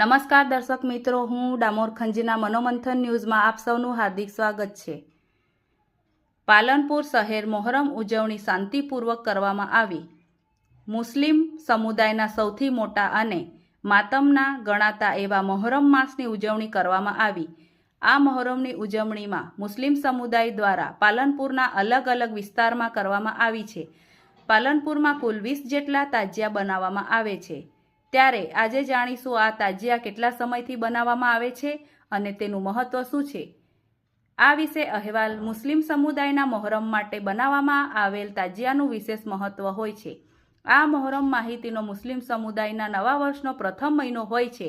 નમસ્કાર દર્શક મિત્રો, હું ડામોર ખંજીના મનોમંથન ન્યૂઝમાં આપ સૌનું હાર્દિક સ્વાગત છે. પાલનપુર શહેર મોહરમ ઉજવણી શાંતિપૂર્વક કરવામાં આવી. મુસ્લિમ સમુદાયના સૌથી મોટા અને માતમના ગણાતા એવા મોહરમ માસની ઉજવણી કરવામાં આવી. આ મોહરમની ઉજવણીમાં મુસ્લિમ સમુદાય દ્વારા પાલનપુરના અલગ અલગ વિસ્તારમાં કરવામાં આવી છે. પાલનપુરમાં કુલ વીસ જેટલા તાજિયા બનાવવામાં આવે છે. ત્યારે આજે જાણીશું આ તાજિયા કેટલા સમયથી બનાવવામાં આવે છે અને તેનું મહત્વ શું છે. આ વિશે અહેવાલ મુસ્લિમ સમુદાયના મોહરમ માટે બનાવવામાં આવેલ તાજિયાનું વિશેષ મહત્વ હોય છે. આ મોહરમ માહિતીનો મુસ્લિમ સમુદાયના નવા વર્ષનો પ્રથમ મહિનો હોય છે.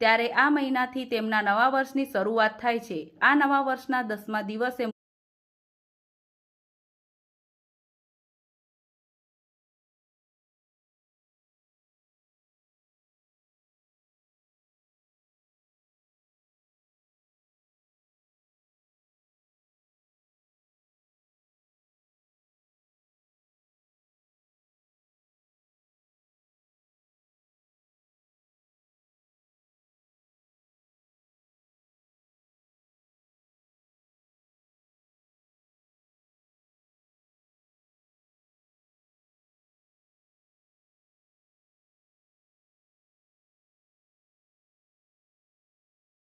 ત્યારે આ મહિનાથી તેમના નવા વર્ષની શરૂઆત થાય છે. આ નવા વર્ષના દસમા દિવસે